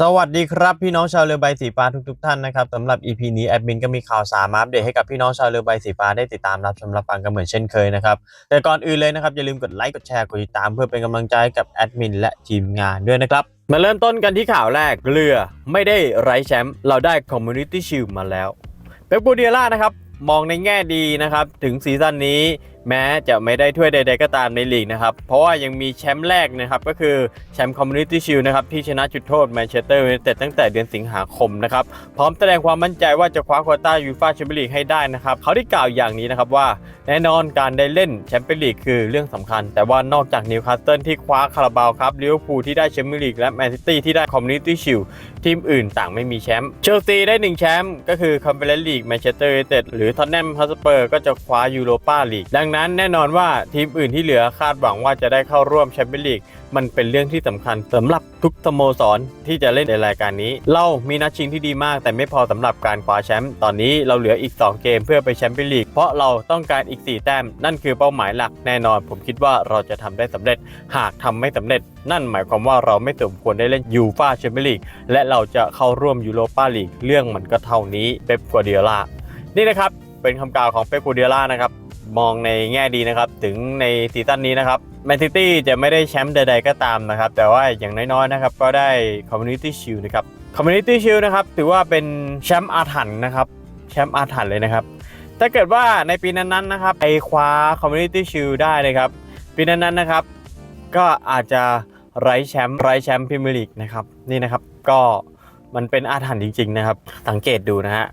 สวัสดีครับพี่น้องชาวเรือใบสีฟ้าทุกๆท่านนะครับสำหรับ EP นี้แอดมินก็มีข่าวสารมาอัปเดตให้กับพี่น้องชาวเรือใบสีฟ้าได้ติดตามรับชมรับฟังกันเหมือนเช่นเคยนะครับแต่ก่อนอื่นเลยนะครับอย่าลืมกดไลค์กดแชร์กดติดตามเพื่อเป็นกำลังใจกับแอดมินและทีมงานด้วยนะครับมาเริ่มต้นกันที่ข่าวแรกเรือไม่ได้ไร้แชมป์เราได้ Community Shield มาแล้วเป๊ปกูเดียล่านะครับมองในแง่ดีนะครับถึงซีซั่นนี้ แม้จะไม่ได้ถ้วยใด ๆ ก็ตามในลีกนะครับ เพราะว่ายังมีแชมป์แรกนะครับ ก็คือแชมป์คอมมูนิตี้ชิลนะครับที่ชนะจุดโทษแมนเชสเตอร์ยูไนเต็ดตั้งแต่เดือนสิงหาคมนะครับ พร้อมแสดงความมั่นใจว่าจะคว้าควอต้ายูฟ่าแชมเปี้ยนลีกให้ได้นะครับ เขาได้กล่าวอย่างนี้นะครับว่า แน่นอนการได้เล่นแชมเปี้ยนลีกคือเรื่องสำคัญ แต่ว่านอกจากนิวคาสเซิลที่คว้าคาราบาวครับลิเวอร์พูลที่ได้แชมเปี้ยนลีกและแมนซิตี้ที่ได้คอมมูนิตี้ชิลทีมอื่นต่างไม่มีแชมป์เชลซีได้1แชมป์ก็คือคอนเฟอเรนซ์ลีกแมนเชสเตอร์ยูไนเต็ดหรือท็อตแนมฮอสเปอร์ก็จะคว้ายูโรปาลีกดังนั้นแน่นอนว่าทีมอื่นที่เหลือคาดหวังว่าจะได้เข้าร่วมแชมเปี้ยนลีกมันเป็นเรื่องที่สำคัญสำหรับทุกสโมสรที่จะเล่นในรายการนี้ เรามีนัดชิงที่ดีมาก แต่ไม่พอสำหรับการคว้าแชมป์ตอนนี้เราเหลืออีก 2 เกมเพื่อไปแชมเปี้ยนลีกเพราะเราต้องการอีก 4 แต้ม นั่นคือเป้าหมายหลักแน่นอน ผมคิดว่าเราจะทำได้สำเร็จ หากทำไม่สำเร็จ นั่นหมายความว่าเราไม่สมควรได้เล่นยูฟ่าแชมเปี้ยนลีกและเราจะเข้าร่วมยูโรปาลีกเรื่องมันก็เท่านี้เป๊ปกัวเดียล่านี่นะครับเป็นคำกล่าวของเป๊ปกัวเดียล่านะครับ มองในแง่ดีนะครับ ถึงในซีซั่นนี้นะครับแมนซิตี้จะไม่ได้แชมป์ใด ๆ ก็ตามนะครับ แต่ว่าอย่างน้อยๆนะครับ ก็ได้คอมมูนิตี้ชิลนะครับคอมมูนิตี้ชิลนะครับถือว่าเป็นแชมป์อาถรรพ์นะครับแชมป์อาถรรพ์เลยนะครับ ถ้าเกิดว่าในปีนั้นๆนะครับไอคว้าคอมมูนิตี้ชิลได้นะครับ ปีนั้นๆนะครับ ก็อาจจะไร้แชมป์ไร้แชมป์พรีเมียร์ลีกนะครับนี่นะครับก็มันเป็นอาถรรพ์จริง ๆ นะครับ สังเกตดูนะฮะ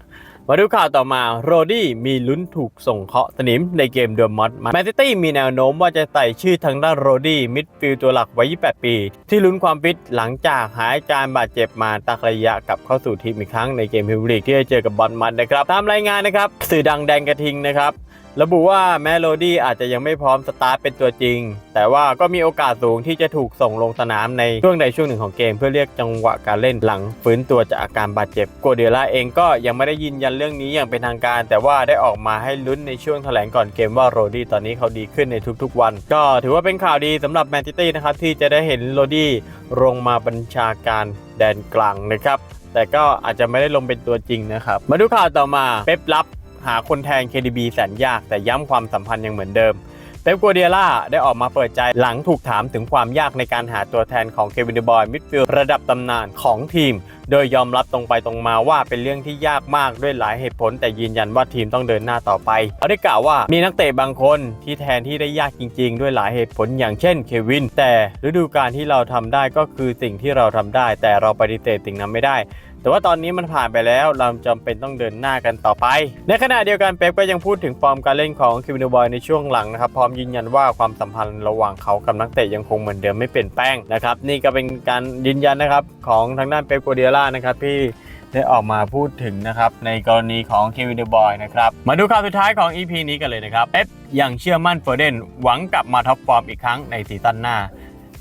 มาดูข่าวต่อมาโรดี้มีลุ้นถูกส่งเคาะสนิมในเกมเดอร์มอสแมนซิตี้มีแนวโน้มว่าจะใส่ชื่อทางด้านโรดี้มิดฟิลด์ตัวหลักวัย 28 ปี ที่ลุ้นความฟิตหลังจากหายการบาดเจ็บมาตักระยะกลับเข้าสู่ทีมอีกครั้งในเกมพรีเมียร์ลีกที่จะเจอกับบอลมัดนะครับตามรายงานนะครับสื่อดังแดงกระทิงนะครับระบุว่าแม้โรดี้อาจจะยังไม่พร้อมสตาร์ทเป็นตัวจริง แต่ว่าก็มีโอกาสสูงที่จะถูกส่งลงสนามในช่วงใดช่วงหนึ่งของเกม เพื่อเรียกจังหวะการเล่นหลังฟื้นตัวจากอาการบาดเจ็บโกเดียล่าเองก็ยังไม่ได้ยืนยันเรื่องนี้อย่างเป็นทางการ แต่ว่าได้ออกมาให้ลุ้นในช่วงแถลงก่อนเกมว่าโรดี้ตอนนี้เขาดีขึ้นในทุกๆ วัน ก็ถือว่าเป็นข่าวดีสำหรับแมนซิตี้นะครับที่จะได้เห็นโรดี้ลงมาบัญชาการแดนกลางนะครับแต่ก็อาจจะไม่ได้ลงเป็นตัวจริงนะครับมาดูข่าวต่อมาเป๊ปลับ หาคนแทน KDB แสนยาก แต่ย้ำความสัมพันธ์ยังเหมือนเดิมเป๊ปกัวเดียล่าได้ออกมาเปิดใจหลังถูกถามถึงความยากในการหาตัวแทนของเควินเดบอยมิดฟิลด์ระดับตำนานของทีม โดยยอมรับตรงไปตรงมาว่าเป็นเรื่องที่ยากมากด้วยหลายเหตุผล แต่ยืนยันว่าทีมต้องเดินหน้าต่อไปเขาได้กล่าวว่ามีนักเตะบางคนที่แทนที่ได้ยากจริง ๆ ด้วยหลายเหตุผลอย่างเช่นเควิน แต่ฤดูกาลที่เราทำได้ก็คือสิ่งที่เราทำได้ แต่เราปฏิเสธสิ่งนั้นไม่ได้ แต่ว่าตอนนี้มันผ่านไปแล้วเราจำเป็นต้องเดินหน้ากันต่อไป ในขณะเดียวกันเป๊ปก็ยังพูดถึงฟอร์มการเล่นของคิวบินบอยในช่วงหลังนะครับพร้อมยืนยันว่าความสัมพันธ์ระหว่างเขากับนักเตะยังคงเหมือนเดิมไม่เปลี่ยนแปลงนะครับนี่ก็เป็นการยืนยันนะครับของทางด้านเป๊ปกัวเดียล่านะครับที่ได้ออกมาพูดถึงนะครับในกรณีของเควินเดบอยนะครับมาดูข่าวสุดท้ายของ EP นี้กันเลยนะครับเป๊ปยังเชื่อมั่นเฟอร์เดนหวังกลับมาท็อปฟอร์มอีกครั้งในซีซั่นหน้า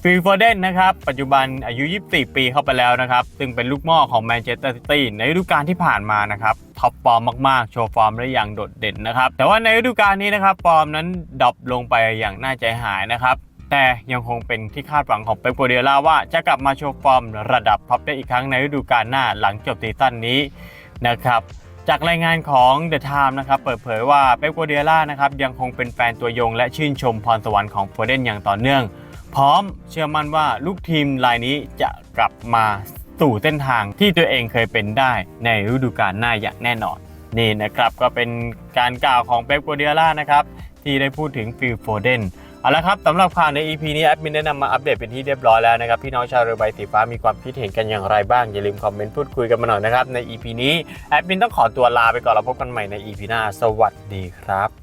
ฟิลโฟเดนนะครับปัจจุบันอายุ 24 ปีเข้าไปแล้วนะครับ ซึ่งเป็นลูกหม่อของแมนเชสเตอร์ซิตี้ในฤดูกาลที่ผ่านมานะครับท็อปฟอร์มมาก ๆ โชว์ฟอร์มได้อย่างโดดเด่นนะครับ แต่ว่าในฤดูกาลนี้นะครับฟอร์มนั้นดรอปลงไปอย่างน่าใจหายนะครับแต่ยังคงเป็นที่คาดหวังของเป๊ปกัวเดียล่าว่าจะกลับมาโชว์ฟอร์มระดับท็อปได้อีกครั้งในฤดูกาลหน้าหลังจบซีซั่นนี้นะครับจากรายงานของ The Time นะครับเปิดเผยว่าเป๊ปกัวเดียล่านะครับยังคงเป็นแฟนตัวยงและชื่นชมพรสวรรค์ของโฟเดนอย่างต่อเนื่อง พร้อมเชื่อมั่นว่าลูกทีมรายนี้จะกลับมาสู่เส้นทางที่ตัวเองเคยเป็นได้ในฤดูกาลหน้าอย่างแน่นอน นี่นะครับก็เป็นการกล่าวของเป๊ปกัวเดียล่านะครับที่ได้พูดถึงฟิลโฟเดนเอาละครับสำหรับข่าวใน EP นี้แอดมินได้นำมาอัปเดตเป็นที่เรียบร้อยแล้วนะครับ พี่น้องชาวเรือใบสีฟ้ามีความคิดเห็นกันอย่างไรบ้าง อย่าลืมคอมเมนต์พูดคุยกันมาหน่อยนะครับ ใน EP นี้แอดมินต้องขอตัวลาไปก่อนแล้วพบกันใหม่ใน EP หน้า สวัสดีครับ